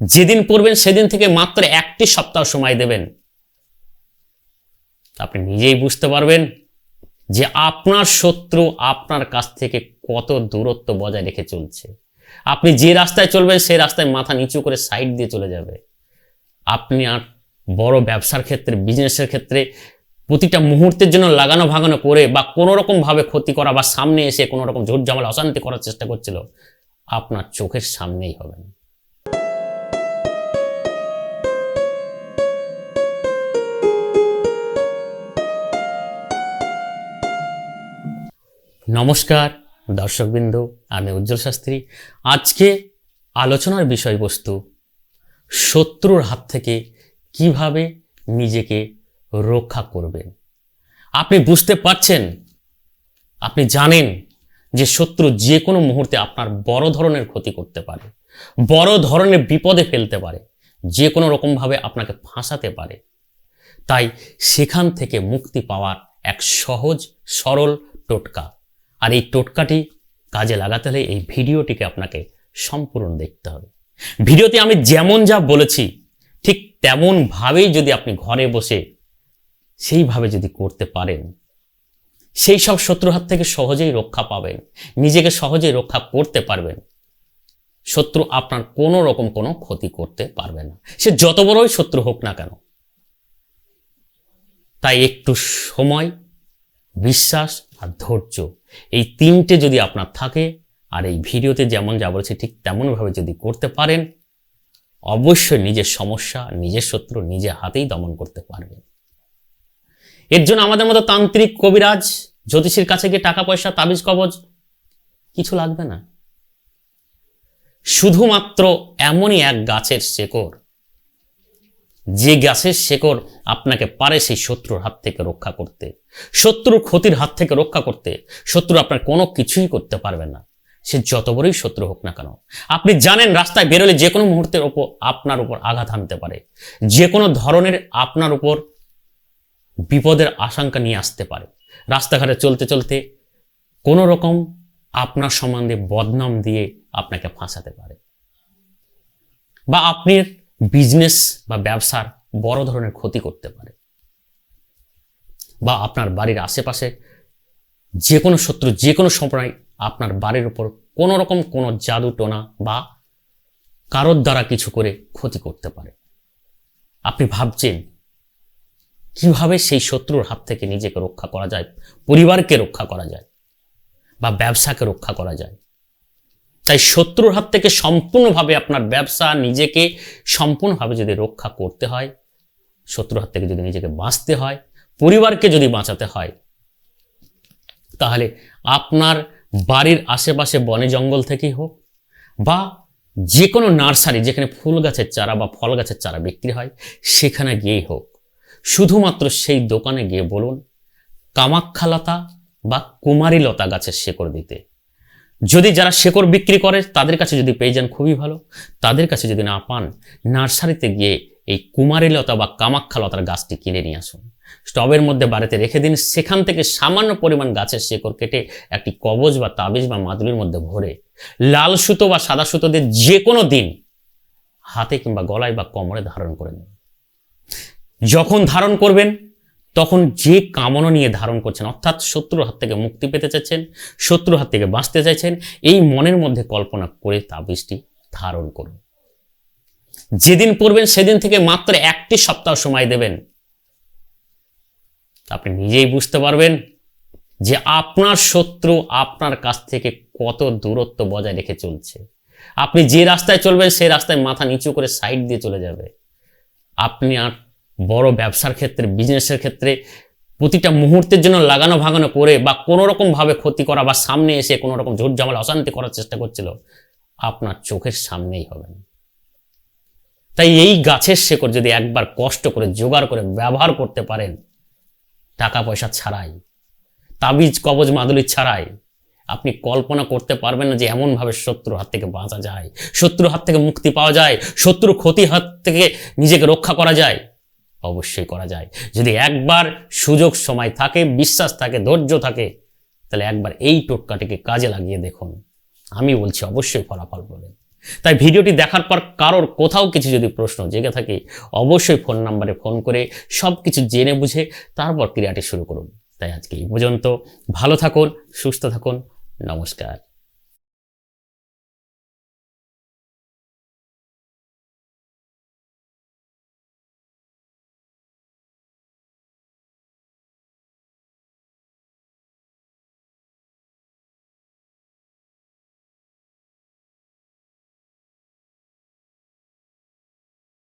যেদিন পড়বেন সেদিন থেকে মাত্র একটি সপ্তাহ সময় দেবেন। আপনি নিজেই বুঝতে পারবেন যে আপনার শত্রু আপনার কাছ থেকে কত দূরত্ব বজায় রেখে চলছে। আপনি যে রাস্তায় চলবেন সেই রাস্তায় মাথা নিচু করে সাইড দিয়ে চলে যাবে। আপনি আর বড় ব্যবসার ক্ষেত্রে, বিজনেসের ক্ষেত্রে প্রতিটা মুহূর্তের জন্য লাগানো ভাগানো করে বা কোনো রকম ভাবে ক্ষতি করা বা সামনে এসে কোনো রকম ঝোট জামাল অশান্তি করার চেষ্টা করছিল, আপনার চোখের সামনেই হবে নমস্কার, দর্শকবৃন্দ, আমি উজ্জ্বল শাস্ত্রী। আজকে আলোচনার বিষয়বস্তু, শত্রুর হাত থেকে কীভাবে নিজেকে রক্ষা করবেন। আপনি বুঝতে পারছেন, আপনি জানেন যে শত্রু যে কোনো মুহূর্তে আপনার বড় ধরনের ক্ষতি করতে পারে, বড় ধরনের বিপদে ফেলতে পারে, যে কোনো রকমভাবে আপনাকে ফাঁসাতে পারে। তাই সেখান থেকে মুক্তি পাওয়ার এক সহজ, সরল টোটকা। আর এই টোটকাটি কাজে লাগাতে হলে এই ভিডিওটিকে আপনাকে সম্পূর্ণ দেখতে হবে। ভিডিওতে আমি যেমন যা বলেছি, ঠিক তেমনভাবেই যদি আপনি ঘরে বসে সেইভাবে যদি করতে পারেন, সেই সব শত্রু হাত থেকে সহজেই রক্ষা পাবেন, নিজেকে সহজেই রক্ষা করতে পারবেন। শত্রু আপনার কোনো রকম কোনো ক্ষতি করতে পারবে না। সে যত বড়ই শত্রু হোক না কেন, তাই একটু সময়, বিশ্বাস আর ধৈর্য। এই তিনটে যদি আপনার থাকে, আর এই ভিডিওতে যেমন যা বলেছি ঠিক তেমনভাবে যদি করতে পারেন, অবশ্যই নিজের সমস্যা, নিজের শত্রু নিজে হাতেই দমন করতে পারবেন। এর জন্য আমাদের মতো তান্ত্রিক কবিরাজ, জ্যোতিষীর কাছে গিয়ে টাকা পয়সা, তাবিজ, কবজ কিছু লাগবে না। শুধুমাত্র এমনই এক গাছের শেকড় যে গাছের শেকড় আপনাকে পারে সেই শত্রুর হাত থেকে রক্ষা করতে। শত্রুর ক্ষতির হাত থেকে রক্ষা করতে শত্রু আপনার কোনো কিছুই করতে পারবে না। সে যত বড়ই শত্রু হোক না কেন, আপনি জানেন রাস্তায় বেরোলে যে কোনো মুহূর্তের ওপর আপনার উপর আঘাত আনতে পারে। যে কোনো ধরনের আপনার উপর বিপদের আশঙ্কা নিয়ে আসতে পারে। রাস্তাঘাটে চলতে চলতে কোনো রকম আপনার সম্বন্ধে বদনাম দিয়ে আপনাকে ফাঁসাতে পারে। বা আপনার বিজনেস বা ব্যবসার বড় ধরনের ক্ষতি করতে পারে। বা আপনার বাড়ির আশেপাশে যে কোনো শত্রু যে কোনো সময় আপনার বাড়ির উপর কোনো রকম কোনো জাদু টোনা বা কারোর দ্বারা কিছু করে ক্ষতি করতে পারে। আপনি ভাবছেন, কীভাবে সেই শত্রুর হাত থেকে নিজেকে রক্ষা করা যায়, পরিবারকে রক্ষা করা যায় বা ব্যবসাকে রক্ষা করা যায়? তাই শত্রুর হাত থেকে সম্পূর্ণভাবে আপনার ব্যবসা নিজেকে সম্পূর্ণভাবে যদি রক্ষা করতে হয়, শত্রুর হাত থেকে যদি নিজেকে বাঁচতে হয়, পরিবারকে যদি বাঁচাতে হয়, তাহলে আপনার বাড়ির আশেপাশে বনে জঙ্গল থেকেই হোক বা যে কোনো নার্সারি যেখানে ফুল গাছের চারা বা ফল গাছের চারা বিক্রি হয়, সেখানে গিয়েই হোক। শুধুমাত্র সেই দোকানে গিয়ে বলুন কামাক্ষালতা বা কুমারী লতা গাছের শেকড় দিতে। যদি যারা শেকড় বিক্রি করে, তাদের কাছে যদি পেয়ে যান, খুবই ভালো। তাদের কাছে যদি না পান, নার্সারিতে গিয়ে এই কুমারী লতা বা কামাক্ষা লতার গাছটি কিনে নিয়ে আসুন। স্টবের মধ্যে বাড়িতে রেখে দিন, সেখান থেকে সামান্য পরিমাণ গাছের শেকড় কেটে একটি কবজ বা তাবিজ বা মাদুলির মধ্যে ভরে, লাল সুতো বা সাদা সুতো দিয়ে যে কোনো দিন হাতে কিংবা গলায় বা কোমরে ধারণ করে নিন। যখন ধারণ করবেন তখন যে কামনা নিয়ে ধারণ করছেন, অর্থাৎ শত্রুর হাত থেকে মুক্তি পেতে চাইছেন, শত্রুর হাত থেকে বাঁচতে চাইছেন, এই মনের মধ্যে কল্পনা করে তাবিজটি ধারণ করুন। যেদিন পড়বেন, সেদিন থেকে মাত্র একটি সপ্তাহ সময় দেবেন। আপনি নিজেই বুঝতে পারবেন যে আপনার শত্রু আপনার কাছ থেকে কত দূরত্ব বজায় রেখে চলছে। আপনি যে রাস্তায় চলবেন, সেই রাস্তায় মাথা নিচু করে সাইড দিয়ে চলে যাবে। আপনি আর বড় ব্যবসার ক্ষেত্রে বিজনেসের ক্ষেত্রে প্রতিটা মুহূর্তের জন্য লাগানো, ভাগানো করে বা কোনো রকম ভাবে ক্ষতি করা বা সামনে এসে কোনো রকম ঝোট জামাল অশান্তি করার চেষ্টা করছিল, আপনার চোখের সামনেই হবে না। তাই এই গাছের শেকড় যদি একবার কষ্ট করে, জোগাড় করে, ব্যবহার করতে পারেন টাকা পয়সা ছাড়াই, তাবিজ, কবজ, মাদুলি ছাড়াই, আপনি কল্পনা করতে পারবেন না যে এমনভাবে শত্রুর হাত থেকে বাঁচা যায়, শত্রুর হাত থেকে মুক্তি পাওয়া যায় শত্রু ক্ষতি হাত থেকে নিজেকে রক্ষা করা যায়। অবশ্যই করা যায়। যদি একবার সুযোগ সময় থাকে, বিশ্বাস থাকে, ধৈর্য থাকে, তাহলে একবার এই টোটকাটিকে কাজে লাগিয়ে দেখুন। আমি বলছি অবশ্যই ফলাফল পাবেন। তাই ভিডিওটি দেখার পর কারোর কোথাও কিছু যদি প্রশ্ন জেগে থাকে, অবশ্যই ফোন নাম্বারে ফোন করে সব কিছু জেনে বুঝে তারপর ক্রিয়াটি শুরু করুন। তাই আজকে এই পর্যন্ত। ভালো থাকুন, সুস্থ থাকুন। নমস্কার।